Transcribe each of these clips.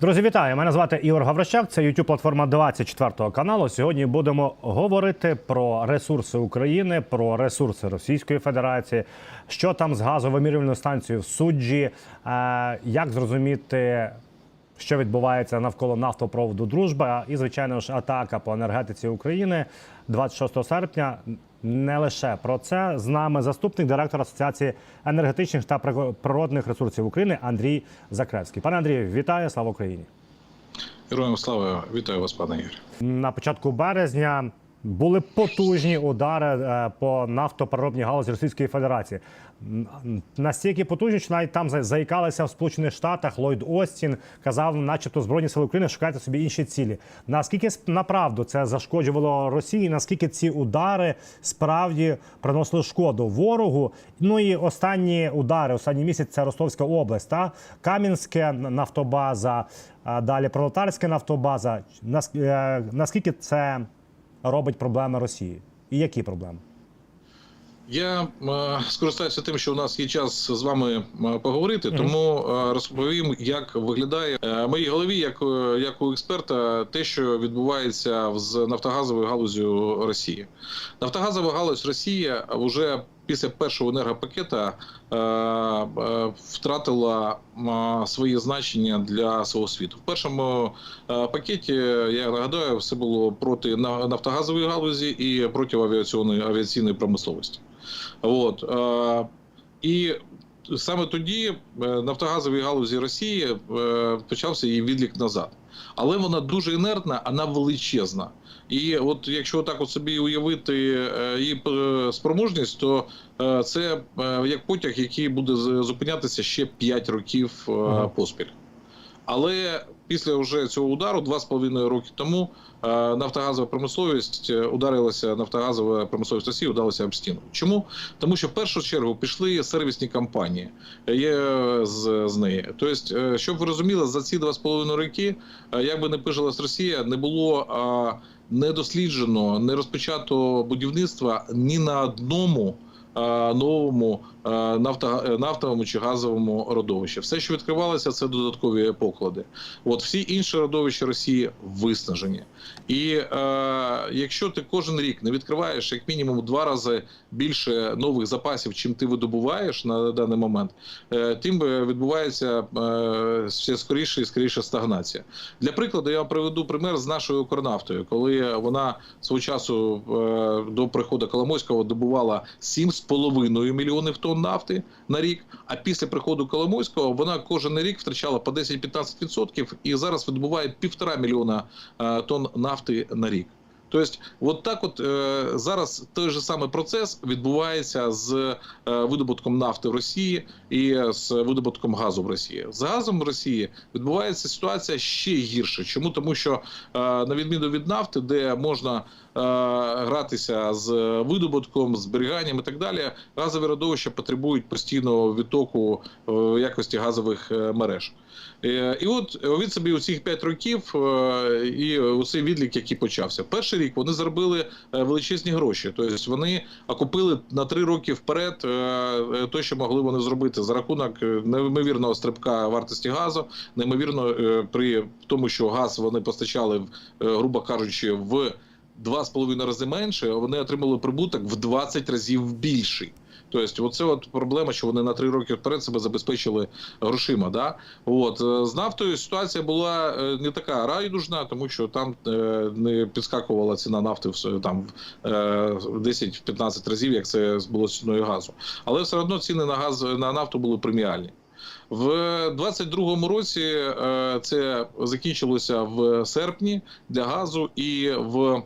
Друзі, вітаю! Мене звати Ігор Гаврищак. Це youtube платформа 24 каналу. Сьогодні будемо говорити про ресурси України, про ресурси Російської Федерації, що там з газовимірювальною станцією в суджі, е, як зрозуміти. Що відбувається навколо нафтопроводу Дружба і, звичайно ж, атака по енергетиці України 26 серпня. Не лише про це з нами заступник директора Асоціації енергетичних та природних ресурсів України Андрій Закревський. Пане Андрію, вітаю! Слава Україні! Героям слава, вітаю вас, пане Ігор. На початку березня були потужні удари е, по нафтопереробній галузі Російської Федерації. Настільки потужні, що навіть там за- заїкалися в Сполучених Штатах. Ллойд Остін казав, начебто, збройні сили України шукайте собі інші цілі. Наскільки направду це зашкоджувало Росії? Наскільки ці удари справді приносили шкоду ворогу? Ну і останні удари, останній місяць це Ростовська область, та Кам'янське нафтобаза, далі Пролетарська нафтобаза. Е, Наскільки це робить проблеми Росії? І які проблеми? Я е, скористаюся тим, що у нас є час з вами е, поговорити, тому е, розповім, як виглядає в моїй голові, як, як у експерта, те, що відбувається з нафтогазовою галузю Росії. Нафтогазова галузь Росії вже після першого енергопакета е, е, втратила своє значення для свого світу. В першому е, пакеті я нагадаю, все було проти на- нафтогазової галузі і проти авіаційної авіаційної промисловості. От і саме тоді е, нафтогазовій галузі Росії е, почався її відлік назад. Але вона дуже інертна, вона величезна. І от якщо так от собі уявити е, її спроможність, то це як потяг, який буде зупинятися ще 5 років поспіль. Але після вже цього удару, два з половиною роки тому, е, нафтогазова промисловість е, ударилася, нафтогазова промисловість Росії ударилася об стіну. Чому? Тому що в першу чергу пішли сервісні компанії е, є з, з неї. Тобто, щоб ви розуміли, за ці два з половиною роки, як би не пижилась Росія, не було не досліджено, не розпочато будівництва ні на одному. Новому е, нафто, е, нафтовому чи газовому родовищі. Все, що відкривалося, це додаткові поклади. От всі інші родовища Росії виснажені. І е, якщо ти кожен рік не відкриваєш як мінімум два рази більше нових запасів, чим ти видобуваєш на даний момент, е, тим відбувається е, все скоріше і скоріше стагнація. Для прикладу, я приведу пример з нашою Укрнафтою, коли вона свого часу е, до приходу Коломойського добувала 7,5 мільйонів тонн нафти на рік. А після приходу Коломойського вона кожен рік втрачала по 10-15% і зараз видобуває півтора мільйона е, тонн нафти на рік. Тобто, от так, от е, зараз той же самий процес відбувається з е, видобутком нафти в Росії і з видобутком газу в Росії. З газом в Росії відбувається ситуація ще гірше. Чому тому, що е, на відміну від нафти, де можна гратися з видобутком, зберіганням і так далі, газові родовища потребують постійного відтоку е, якості газових е, мереж. Е, І от від собі у цих 5 років е, і оцей відлік, який почався. Перший рік вони заробили е, величезні гроші. Тобто вони окупили на 3 роки вперед е, е, те, що могли вони зробити за рахунок е, неймовірного стрибка вартості газу, неймовірно е, при тому, що газ вони постачали, в, е, грубо кажучи, в два з половиною рази менше, вони отримали прибуток в 20 разів більший. Тобто, оце от проблема, що вони на три роки вперед себе забезпечили грошима. Да? От е, з нафтою ситуація була е, не така райдужна, тому що там е, не підскакувала ціна нафти в там е, 10-15 разів, як це було з ціною газу. Але все одно ціни на газ на нафту були преміальні. В 22-му році це закінчилося в серпні для газу і в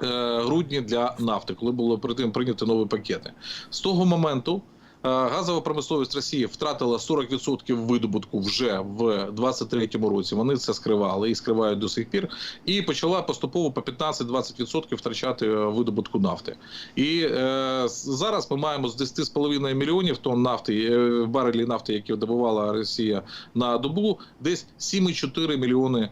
грудні для нафти, коли було при тим прийняті нові пакети. З того моменту е, газова промисловість Росії втратила 40% видобутку вже в 23-му році. Вони це скривали і скривають до сих пір. І почала поступово по 15-20% втрачати е, видобутку нафти. І е, зараз ми маємо з 10,5 мільйонів тонн нафти, е, барелі нафти, які добувала Росія на добу, десь 7,4 мільйони е,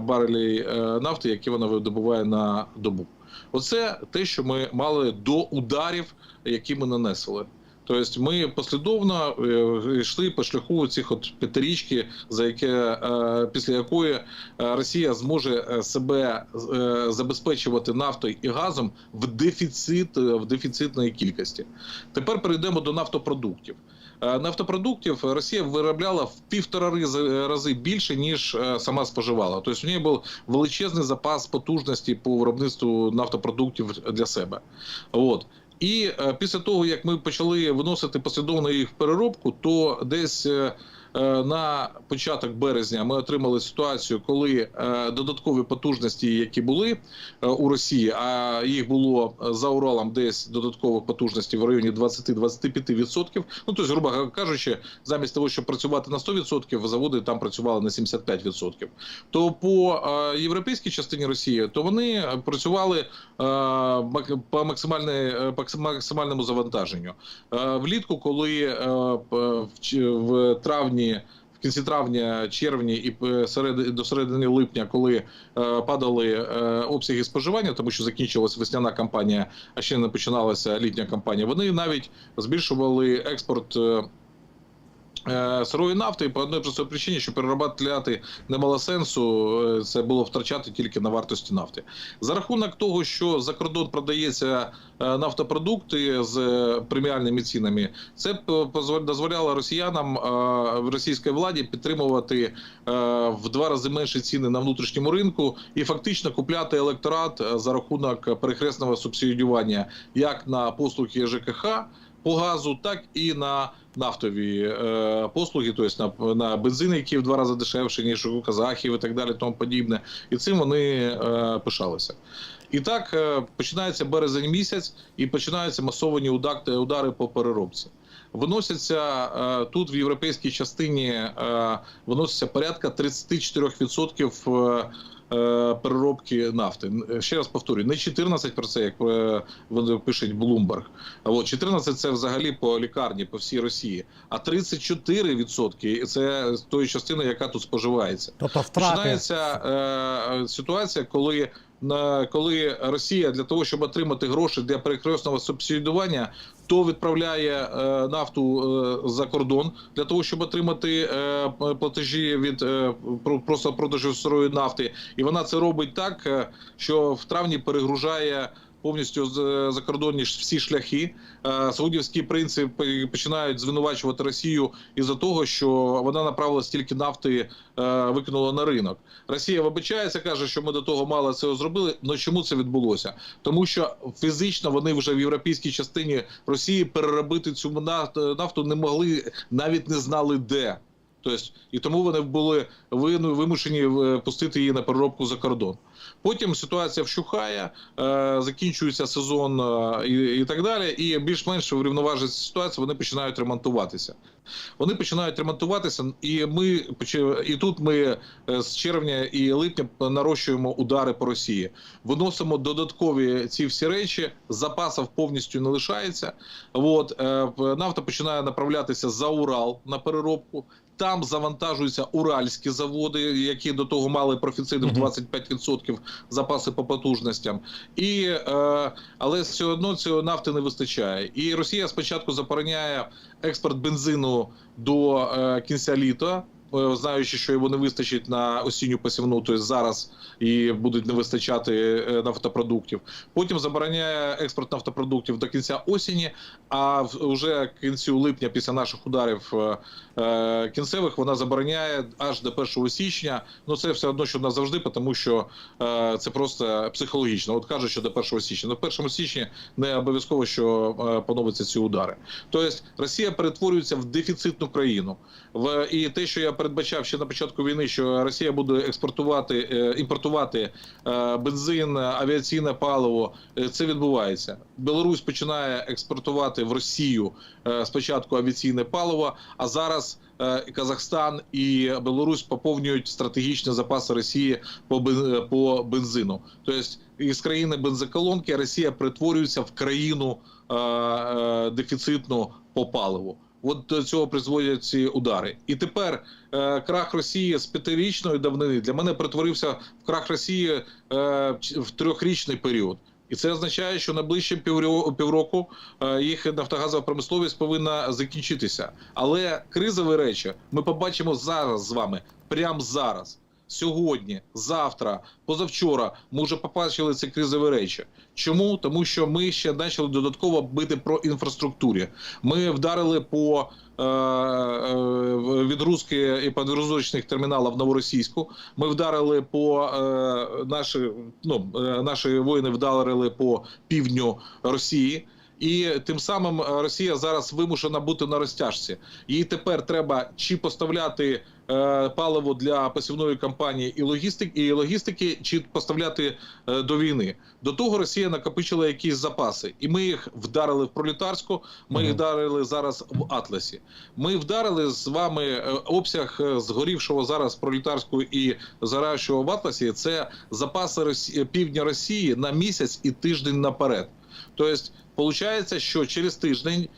барелей е, нафти, які вона видобуває на добу. Оце те, що ми мали до ударів, які ми нанесли. Тобто ми послідовно е, йшли по шляху цих от п'ятирічки, за яке е, після якої Росія зможе себе забезпечувати нафтою і газом в дефіцит в дефіцитної кількості. Тепер перейдемо до нафтопродуктів. Е, Нафтопродуктів Росія виробляла в півтора рази, рази більше ніж е, сама споживала. Тобто у неї був величезний запас потужності по виробництву нафтопродуктів для себе. От. І е, після того, як ми почали виносити послідовно їх в переробку, то десь е, е, на початок березня ми отримали ситуацію, коли е, додаткові потужності, які були е, у Росії, а їх було е, за Уралом десь додаткових потужностей в районі 20-25%. Ну тобто, грубо кажучи, замість того, щоб працювати на 100%, заводи там працювали на 75%. То по е, європейській частині Росії, то вони працювали е, по е, максимальному завантаженню. Е, Влітку, коли е, в в В кінці травня, червні і п- серед до середини липня, коли е, падали е, обсяги споживання, тому що закінчилась весняна кампанія, а ще не починалася літня кампанія. Вони навіть збільшували експорт. е, е, Сирої нафти по одній простій причині, що переробляти не мало сенсу, е, це було втрачати тільки на вартості нафти. За рахунок того, що за кордон продається е, нафтопродукти з е, преміальними цінами, це дозволяло росіянам е, російській владі підтримувати е, в два рази менші ціни на внутрішньому ринку і фактично купляти електорат е, за рахунок перехресного субсидіювання як на послуги ЖКХ по газу, так і на нафтові е, послуги, тобто на, на бензин, який в два рази дешевше, ніж у казахів і так далі, тому подібне. І цим вони е, пишалися. І так е, починається березень місяць, і починаються масовані удари по переробці. Виносяться е, тут в європейській частині е, виноситься порядка 34% е, е, переробки нафти. Ще раз повторюю, не 14 про це, як е, вони пишуть Bloomberg, а от 14 це взагалі по лікарні, по всій Росії. А 34% це тої частини, яка тут споживається. Тобто втрати Починається е, ситуація, коли коли Росія для того, щоб отримати гроші для перекресного субсидування, то відправляє е, нафту е, за кордон для того, щоб отримати е, платежі від про- просто продажу сирої нафти, і вона це робить так, що в травні перегружає. Повністю з- закордонні всі шляхи. Е, Саудівські принципи починають звинувачувати Росію із-за того, що вона направила стільки нафти, е, викинула на ринок. Росія вибачається, каже, що ми до того мало цього зробили. Ну чому це відбулося? Тому що фізично вони вже в європейській частині Росії переробити цю нафту не могли, навіть не знали де. Тобто, і тому вони були вимушені е, пустити її на переробку за кордон. Потім ситуація вщухає, е, закінчується сезон е, і, так далі. І більш-менш врівноважиться ситуація, вони починають ремонтуватися. Вони починають ремонтуватися, і ми і тут ми з червня і липня нарощуємо удари по Росії. Виносимо додаткові ці всі речі. Запасів повністю не лишається. От нафта починає направлятися за Урал на переробку. Там завантажуються уральські заводи, які до того мали профіцити в Мгм. 25% запаси по потужностям. І, е, але все одно цього нафти не вистачає. І Росія спочатку забороняє експорт бензину до е, кінця літа. Е, Знаючи, що його не вистачить на осінню посівну, тобто зараз і будуть не вистачати е, нафтопродуктів. Потім забороняє експорт нафтопродуктів до кінця осені. А вже кінцю липня, після наших ударів е, кінцевих, вона забороняє аж до 1 січня. Ну це все одно, що назавжди, тому що це просто психологічно. От кажуть, що до 1 січня. Ну, в 1 січні не обов'язково, що поновиться ці удари. Тобто Росія перетворюється в дефіцитну країну. В і те, що я передбачав ще на початку війни, що Росія буде експортувати е, імпортувати е, бензин, авіаційне паливо, е, це відбувається. Білорусь починає експортувати в Росію спочатку авіаційне паливо, а зараз Казахстан і Білорусь поповнюють стратегічні запаси Росії по бен- по бензину. Тобто із країни бензоколонки Росія перетворюється в країну дефіцитну по паливу. От до цього призводять ці удари. І тепер е, крах Росії з п'ятирічної давнини для мене перетворився в крах Росії е, в трьохрічний період. І це означає, що найближче піврю- півроку е, їх нафтогазова промисловість повинна закінчитися. Але кризові речі ми побачимо зараз з вами, прямо зараз. Сьогодні, завтра, позавчора ми вже побачили ці кризові речі. Чому? Тому що ми ще почали додатково бити про інфраструктурі. Ми вдарили по е, е, відгрузки і підгрузочних терміналів Новоросійську. Ми вдарили по е, наші, ну, е, наші воїни вдарили по півдню Росії. І тим самим е, Росія зараз вимушена бути на розтяжці. Їй тепер треба чи поставляти е, паливо для посівної кампанії і логістики, і логістики, чи поставляти е, до війни. До того Росія накопичила якісь запаси, і ми їх вдарили в пролетарську. Ми їх вдарили зараз в Атласі. Ми вдарили з вами е, обсяг е, згорівшого зараз пролетарського і заращого в Атласі. Це запаси Росії, півдня Росії на місяць і тиждень наперед. Тобто, виходить, що через тиждень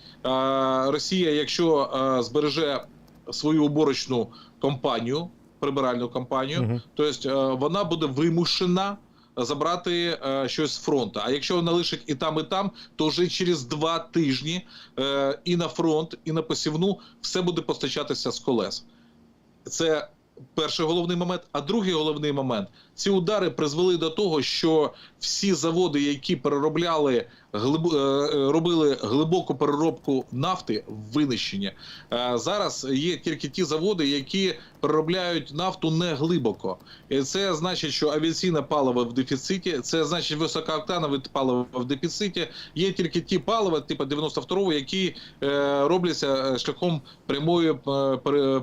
Росія, якщо збереже свою уборочну кампанію, прибиральну кампанію, Мгм. тобто вона буде вимушена забрати е, щось з фронту. А якщо вона лишить і там, і там, то вже через два тижні е, і на фронт, і на посівну все буде постачатися з колес. Це перший головний момент. А другий головний момент ці удари призвели до того, що всі заводи, які переробляли глиб... е, е, робили глибоку переробку нафти, винищення. Е, Зараз є тільки ті заводи, які переробляють нафту не глибоко. І це значить, що авіаційне паливо в дефіциті, це значить високооктанове паливо в дефіциті. Є тільки ті палива, типу 92-го, які робляться шляхом прямої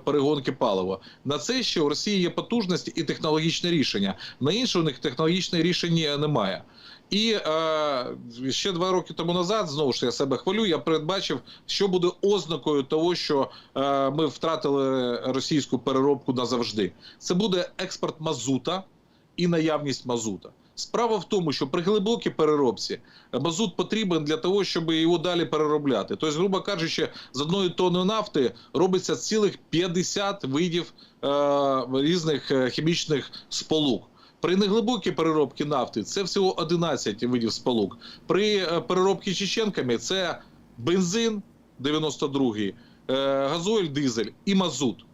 перегонки палива. На це ще у Росії є потужності і технологічне рішення. На інше у них технологічне рішення немає. І е, ще два роки тому назад, знову ж я себе хвалю, я передбачив, що буде ознакою того, що е, ми втратили російську переробку назавжди. Це буде експорт мазута і наявність мазута. Справа в тому, що при глибокій переробці мазут потрібен для того, щоб його далі переробляти. Тобто, грубо кажучи, з одної тонни нафти робиться цілих 50 видів е, різних е, хімічних сполук. При неглибокій переробці нафти це всього 11 видів сполук. При е, переробці чеченками це бензин 92-й, е, газоль, дизель і мазут.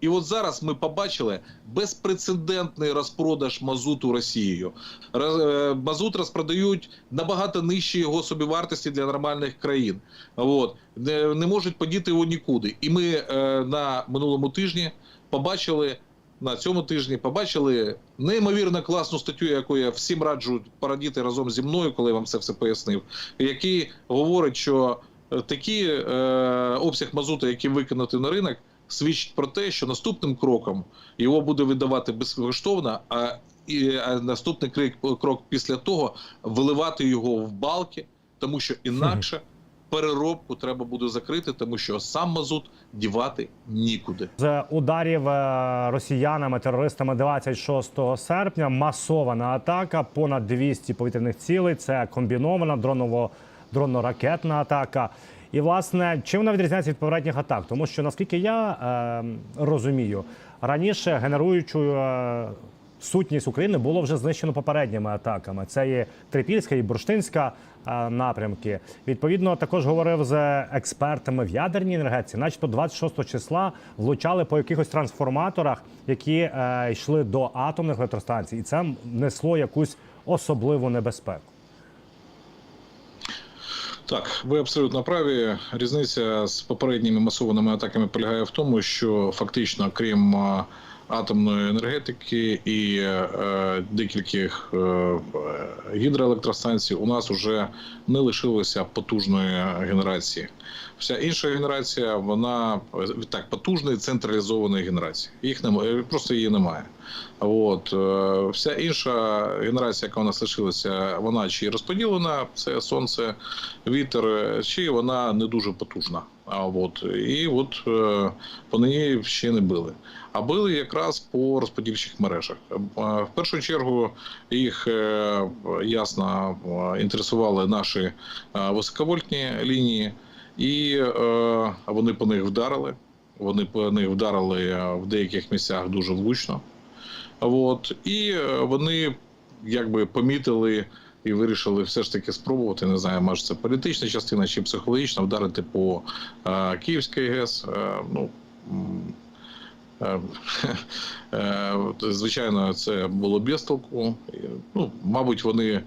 І от зараз ми побачили безпрецедентний розпродаж мазуту Росією. Е, Мазут розпродають набагато нижче його собівартості для нормальних країн. От. Не, можуть подіти його нікуди. І ми на минулому тижні побачили. На цьому тижні побачили неймовірно класну статтю, яку я всім раджу порадіти разом зі мною, коли я вам це все пояснив, який говорить, що е, такий е, обсяг мазуту, який викинути на ринок, свідчить про те, що наступним кроком його буде видавати безкоштовно, а, і, а наступний крок після того виливати його в балки, тому що інакше переробку треба буде закрити, тому що сам мазут дівати нікуди. З ударів е, росіянами, терористами 26 серпня масована атака, понад 200 повітряних цілей. Це комбінована дроново дронно-ракетна атака. І власне, чим вона відрізняється від попередніх атак? Тому що наскільки я е, розумію, раніше генеруючою е, сутність України було вже знищено попередніми атаками. Це є Трипільська і Бурштинська е, напрямки. Відповідно, також говорив з експертами в ядерній енергетиці, начебто 26 числа влучали по якихось трансформаторах, які е, йшли до атомних електростанцій, і це несло якусь особливу небезпеку. Так, ви абсолютно праві. Різниця з попередніми масованими атаками полягає в тому, що фактично, крім е, атомної енергетики і е, декількох е, гідроелектростанцій, у нас вже не лишилося потужної генерації. Вся інша генерація, вона е, так потужної централізованої генерації. Їх немає, просто її немає. От е, вся інша генерація, яка у нас лишилася, вона чи розподілена, це сонце, вітер, е, чи вона не дуже потужна. А от і от е, по неї ще не били. А били якраз по розподільчих мережах. Е, В першу чергу їх е, ясно е, інтересували наші е, високовольтні лінії, і е, вони по них вдарили. Вони по них вдарили е, в деяких місцях дуже влучно. От, і е, вони якби помітили і вирішили все ж таки спробувати. Не знаю, може це політична частина чи психологічна, вдарити по е, Київській ГЕС. Е, ну, е, звичайно, це було без толку. Ну, мабуть, вони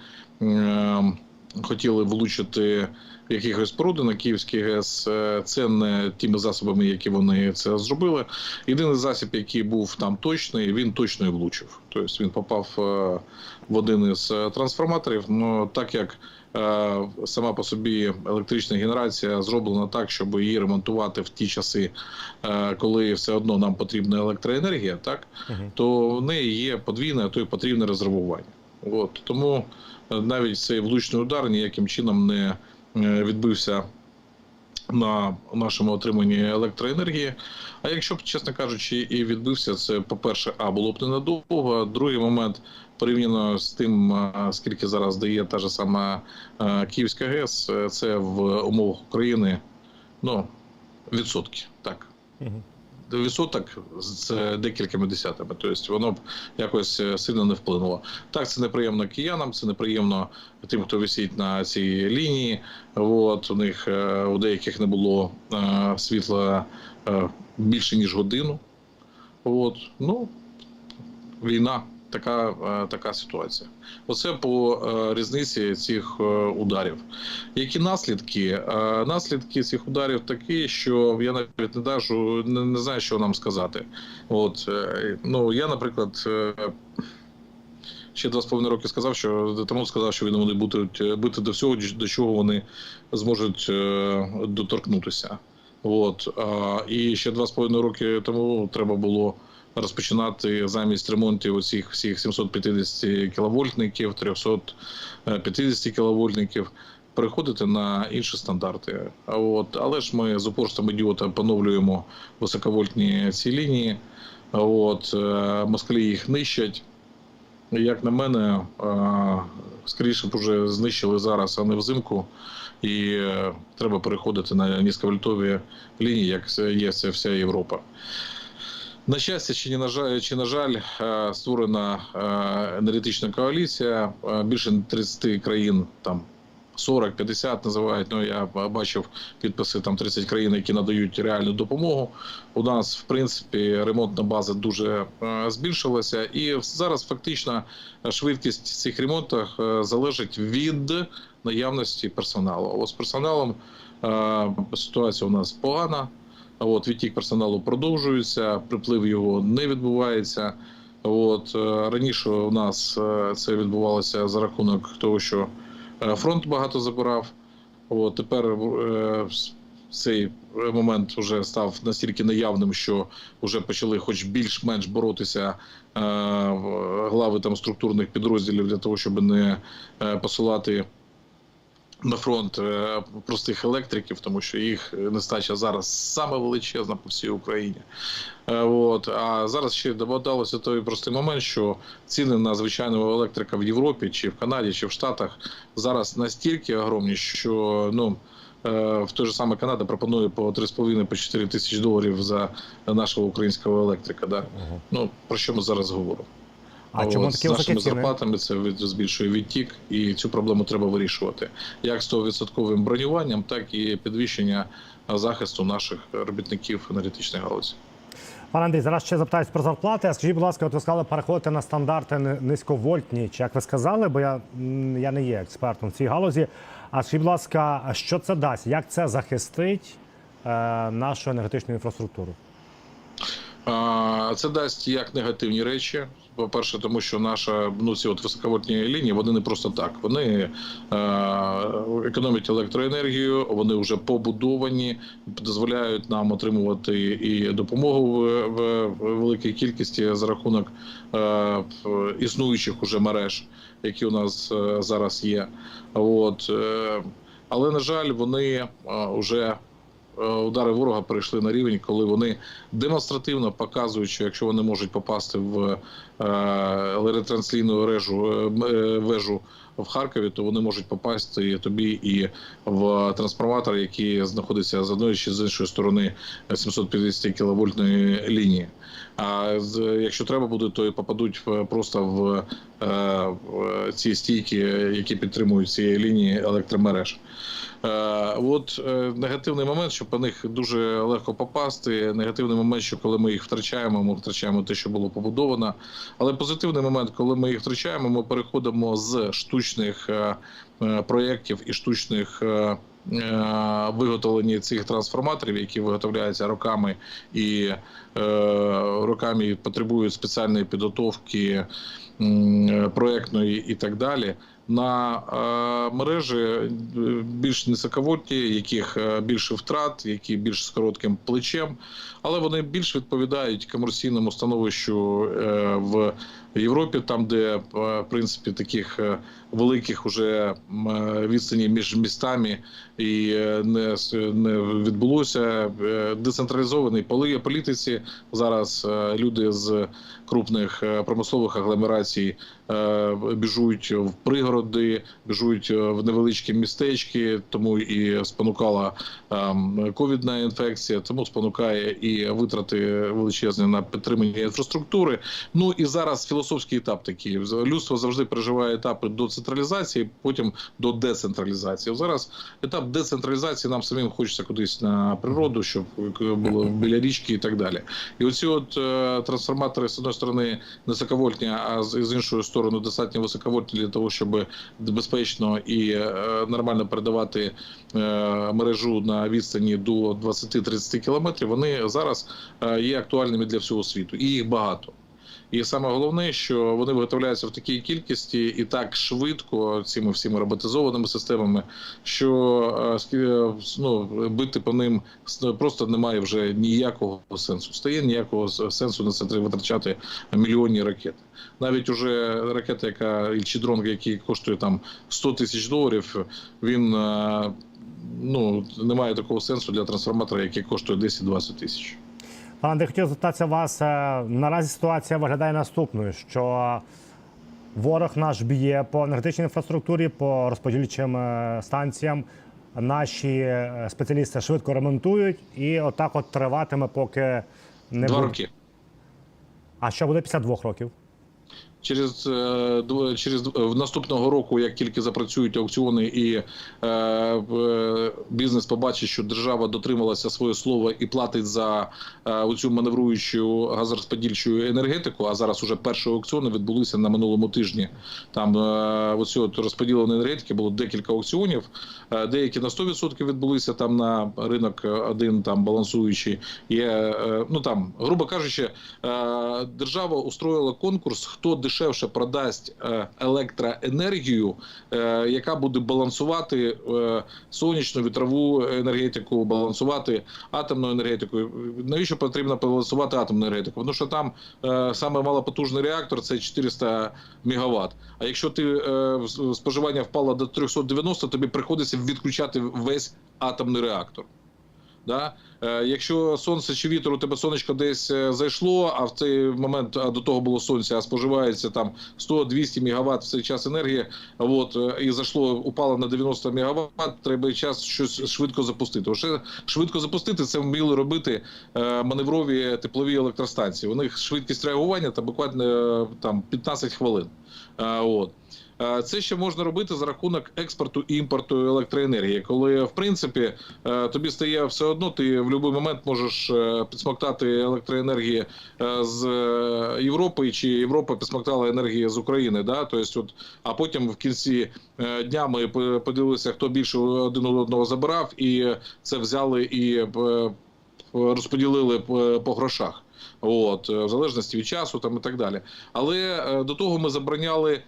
хотіли влучити якихось споруди на Київський ГЕС. Е, Це не тими засобами, які вони це зробили. Єдиний засіб, який був там точний, він точно і влучив. Тобто він попав е, в один із е, трансформаторів. Ну так як сама по собі електрична генерація зроблена так, щоб її ремонтувати в ті часи, коли все одно нам потрібна електроенергія, так Мгм. то в неї є подвійне, а то й потрібне резервування. От тому навіть цей влучний удар ніяким чином не е, відбився на нашому отриманні електроенергії. А якщо б, чесно кажучи, і відбився, це по-перше, а було б ненадовго. Другий момент порівняно з тим, е, скільки зараз дає та ж сама е, Київська ГЕС, це в умовах України ну, відсотки. Так. Відсоток з декількома десятими. Тобто воно б якось е, сильно не вплинуло. Так, це неприємно киянам, це неприємно тим, хто висить на цій лінії. От у них е, у деяких не було е, світла більше ніж годину. От ну війна. Така, е, така ситуація. Оце по е, різниці цих е, ударів. Які наслідки? Наслідки цих ударів такі, що я навіть не дажу, не, не знаю, що нам сказати. От ну я, наприклад, ще два з половиною роки сказав, що тому сказав, що вони будуть бити до всього, до чого вони зможуть доторкнутися. От і ще два з половиною роки тому треба було розпочинати замість ремонтів оцих всіх 750 кіловольтників, 350 кіловольтників, переходити на інші стандарти. От, але ж ми з упорством ідіота поновлюємо високовольтні ці лінії. От, е, москалі їх нищать. Як на мене, е, скоріше б уже знищили зараз, а не взимку. І е, треба переходити на низьковольтові лінії, як є вся Європа. На щастя, чи, не на жаль, чи на жаль, е, створена е, енергетична коаліція. Е, Більше 30 країн, там 40-50 називають. Ну я бачив підписи там 30 країн, які надають реальну допомогу. У нас, в принципі, ремонтна база дуже збільшилася, і зараз фактично швидкість цих ремонтів залежить від наявності персоналу. От з персоналом ситуація у нас погана. От відтік персоналу продовжується, приплив його не відбувається. От е, раніше у нас е, це відбувалося за рахунок того, що е, фронт багато забирав. От тепер цей момент вже став настільки наявним, що вже почали, хоч більш-менш боротися глави там структурних підрозділів для того, щоб не посилати на фронт е, простих електриків, тому що їх нестача зараз саме величезна по всій Україні. Е, От а зараз ще додалося той простий момент, що ціни на звичайного електрика в Європі, чи в Канаді, чи в Штатах зараз настільки огромні, що ну. е, В той же саме Канада пропонує по 3,5 по 4 тисячі доларів за нашого українського електрика. Да? Мгм. Ну про що ми зараз говоримо? А от, чому з такі високі нашими ціни? зарплатами це збільшує відтік, і цю проблему треба вирішувати як з 100% бронюванням, так і підвищення захисту наших робітників енергетичної галузі. Пане Андрій, зараз ще запитаюсь про зарплати. А скажіть, будь ласка, от ви сказали переходити на стандарти ни- низьковольтні, чи як ви сказали, бо я, я не є експертом в цій галузі. А скажіть, будь ласка, що це дасть? Як це захистить е, нашу енергетичну інфраструктуру? Це дасть як негативні речі. По-перше, тому що наша ну ці от високовольтні лінії вони не просто так. Вони е, економлять електроенергію, вони вже побудовані, дозволяють нам отримувати і допомогу в, в, великій кількості за рахунок е, існуючих уже мереж, які у нас е, зараз є. От е, але на жаль, вони вже е, удари ворога перейшли на рівень, коли вони демонстративно показують, що якщо вони можуть попасти в е, ретранслійну режу е, е, вежу в Харкові, то вони можуть попасти тобі і в трансформатор, який знаходиться з одної чи з іншої сторони 750 кіловольтної лінії. А якщо треба буде, то і попадуть просто в, е, в ці стійки, які підтримують цієї лінії електромереж. Е, От е, негативний момент, що по них дуже легко попасти. Негативний момент, що коли ми їх втрачаємо, ми втрачаємо те, що було побудовано. Але позитивний момент, коли ми їх втрачаємо, ми переходимо з штучних проєктів і штучних. Е, е, Виготовлення цих трансформаторів, які виготовляються роками і е, роками потребують спеціальної підготовки проектної і так далі. На е, мережі е, більш низьковольтні, яких е, більше втрат, які більш з коротким плечем, але вони більш відповідають комерційному становищу в Європі, там, де в принципі таких великих уже відстані між містами і не, не відбулося. Поли- політиці. Зараз люди з крупних промислових агломерацій біжуть в пригороди, біжуть е, в невеличкі містечки, тому і спонукала ем, ковідна інфекція, тому спонукає і витрати величезні на підтримання інфраструктури. Ну і зараз філософський етап такий. Людство завжди переживає етапи до централізації, потім до децентралізації. Зараз етап децентралізації нам самим хочеться кудись на природу, щоб було біля річки і так далі. І оці от е, трансформатори з одної сторони низьковольтні, а з, з іншої сторони достатньо високовольтні для того, щоб безпечно і е, нормально передавати е, мережу на відстані до 20-30 кілометрів. Вони зараз е, є актуальними для всього світу, і їх багато. І саме головне, що вони виготовляються в такій кількості і так швидко цими всіми роботизованими системами, що е, е, ну, бити по ним просто немає вже ніякого сенсу. Стає ніякого сенсу на це витрачати мільйонні ракети. Навіть уже ракета, яка чи дрон, який коштує там 100 тисяч доларів, він е, ну немає такого сенсу для трансформатора, який коштує 10-20 тисяч. Пане хотів запитатися вас. е, Наразі ситуація виглядає наступною, що ворог наш б'є по енергетичній інфраструктурі, по розподільчим е, станціям. Наші е, спеціалісти швидко ремонтують, і отак от триватиме, поки не Два буде. роки. А що буде після двох років? Через е, через в наступного року, як тільки запрацюють аукціони, і е, бізнес побачить, що держава дотрималася своє слово і платить за е, оцю маневруючу газорозподільчу енергетику. А зараз уже перші аукціони відбулися на минулому тижні. Там е, оцю розподіленої енергетики було декілька аукціонів. Е, деякі на 100% відбулися там на ринок е, один там балансуючий. Є е, ну там, грубо кажучи, е, держава устроїла конкурс, хто дешевше продасть е, електроенергію, е, яка буде балансувати е, сонячну вітрову енергетику, балансувати атомну енергетику. Навіщо потрібно балансувати атомну енергетику? Тому що там саме малопотужний реактор це 400 мегаватт. А якщо ти споживання впало до 390, тобі приходиться відключати весь атомний реактор. Да? Е, якщо сонце чи вітер у тебе сонечко десь е, зайшло, а в цей момент а до того було сонце, а споживається там 100-200 мегаватт в цей час енергії, от, е, і зайшло, упало на 90 мегаватт, треба час щось швидко запустити. Ще швидко запустити це вміли робити маневрові теплові електростанції. У них швидкість реагування та буквально там 15 хвилин. От. Е, Це ще можна робити за рахунок експорту і імпорту електроенергії, коли в принципі е, тобі стає все одно, ти в будь-який момент можеш е, підсмоктати електроенергії з Європи, чи Європа підсмоктала енергії з України. Да? Тобто, от, а потім в кінці дня ми по- подивилися, хто більше один одного забирав, і це взяли і розподілили по- грошах. От, в залежності від часу там і так далі. Але до того ми забороняли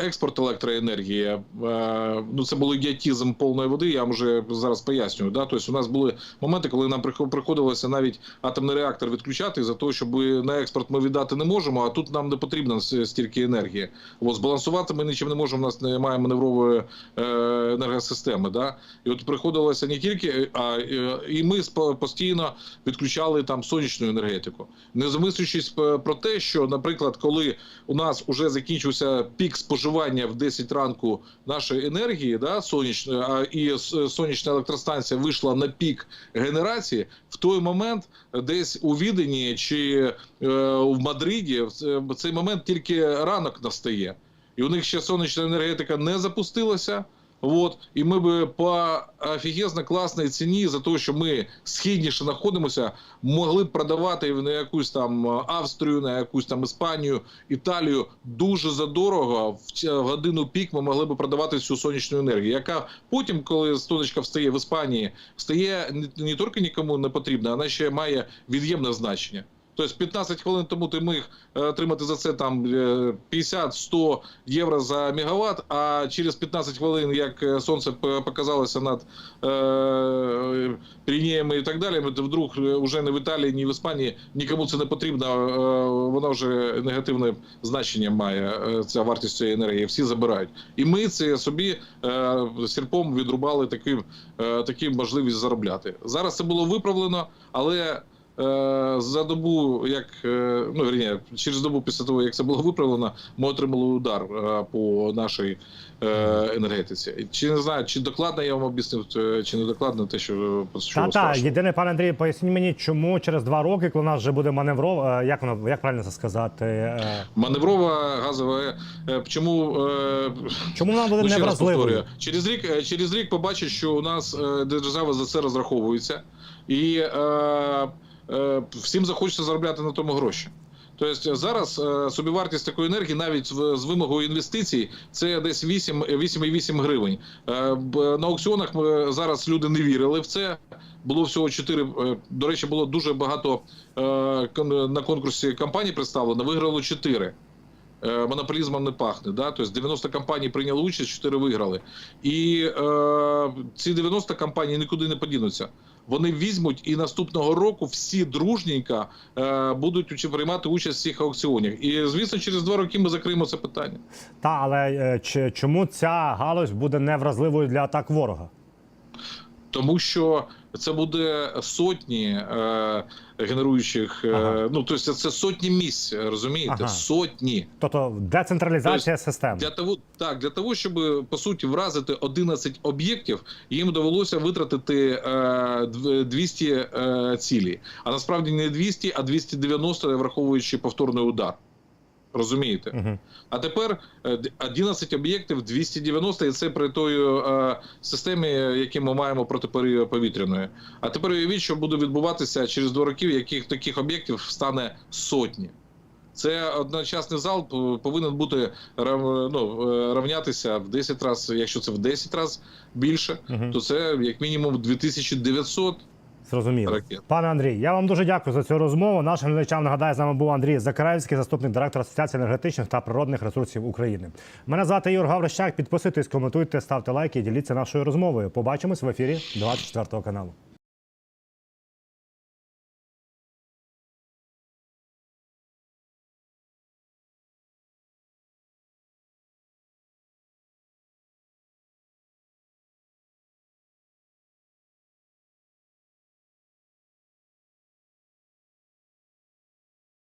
експорт електроенергії. Е, Ну, це було ідіотизм повної води. Я вам вже зараз пояснюю. Да? Тобто, у нас були моменти, коли нам приходилося навіть атомний реактор відключати за того, щоб на експорт ми віддати не можемо. А тут нам не потрібно стільки енергії. От, збалансувати ми нічим не можемо. У нас немає маневрової е, енергосистеми. Да? І от приходилося не тільки, а е, і ми постійно відключали там сонячну енергетику, не замислюючись про те, що, наприклад, коли у нас вже закінчився пік споживання в 10 ранку нашої енергії, да, сонячної, а і сонячна електростанція вийшла на пік генерації, в той момент десь у Відені чи е, в Мадриді в цей момент тільки ранок настає. І у них ще сонячна енергетика не запустилася. От, і ми би по офігезно класній ціні за те, що ми східніше знаходимося, могли б продавати на якусь там Австрію, на якусь там Іспанію, Італію дуже задорого. В годину пік ми могли б продавати цю сонячну енергію, яка потім, коли сонечка встає в Іспанії, стає не, не тільки нікому не потрібна, вона ще має від'ємне значення. Тобто 15 хвилин тому ти міг е, отримати за це там е, 50-100 євро за мегаватт, а через 15 хвилин, як е, сонце показалося над е, Піренеями і так далі, вдруг е, вже не в Італії, ні в Іспанії нікому це не потрібно, е, воно вже негативне значення має, е, ця вартість цієї енергії, всі забирають. І ми це собі е, сірпом відрубали таким, е, таким можливість заробляти. Зараз це було виправлено, але Е, за добу, як е, ну вірні, через добу після того, як це було виправлено, ми отримали удар е, по нашій е, енергетиці. Чи не знаю, чи докладно я вам об'яснив, е, чи не докладно те, що Та та єдине, пане Андрій, поясніть мені, чому через два роки, коли у нас вже буде маневров, е, як воно як правильно це сказати? е, Маневрова газова. е, Чому е, Чому вона буде Ну, невразливою? Через рік, е, через рік побачить, що у нас е, держава за це розраховується, і е, е, всім захочеться заробляти на тому гроші. Тобто зараз е, собівартість такої енергії, навіть з вимогою інвестицій, це десь 8,8 гривень. Е, На аукціонах зараз люди не вірили в це. Було всього 4, е, До речі, було дуже багато е, на конкурсі компаній представлено. Виграло 4 е, монополізмом не пахне. Да? Тобто 90 компаній прийняли участь, 4 виграли. І е, ці 90 компаній нікуди не подінуться. Вони візьмуть і наступного року всі дружненько е, будуть приймати участь в цих аукціонах. І звісно, через два роки ми закриємо це питання. Та але е, чи, чому ця галузь буде невразливою для атак ворога? Тому що це буде сотні е, генеруючих, е, Ага. ну тобто це сотні місць, розумієте? Ага. сотні. Тобто децентралізація системи. Для того, так, для того, щоб по суті вразити 11 об'єктів, їм довелося витратити е, 200 е, цілі. А насправді не 200, а 290, враховуючи повторний удар. Розумієте? Угу. А тепер е, д- 11 об'єктів 290, і це при той е, системі, яку ми маємо протиповітряної. А тепер уявіть, що буде відбуватися через два роки, яких таких об'єктів стане сотні. Це одночасний залп е, повинен бути рав- ну, е, рівнятися в 10 разів, якщо це в 10 разів більше, Угу. то це як мінімум 2900 Зрозуміло. ракет. Пане Андрій, я вам дуже дякую за цю розмову. Нашим глядачам нагадаю, з нами був Андрій Закараївський, заступник директора Асоціації енергетичних та природних ресурсів України. Мене звати Ігор Гаврищак. Підписуйтесь, коментуйте, ставте лайки і діліться нашою розмовою. Побачимось в ефірі 24 каналу.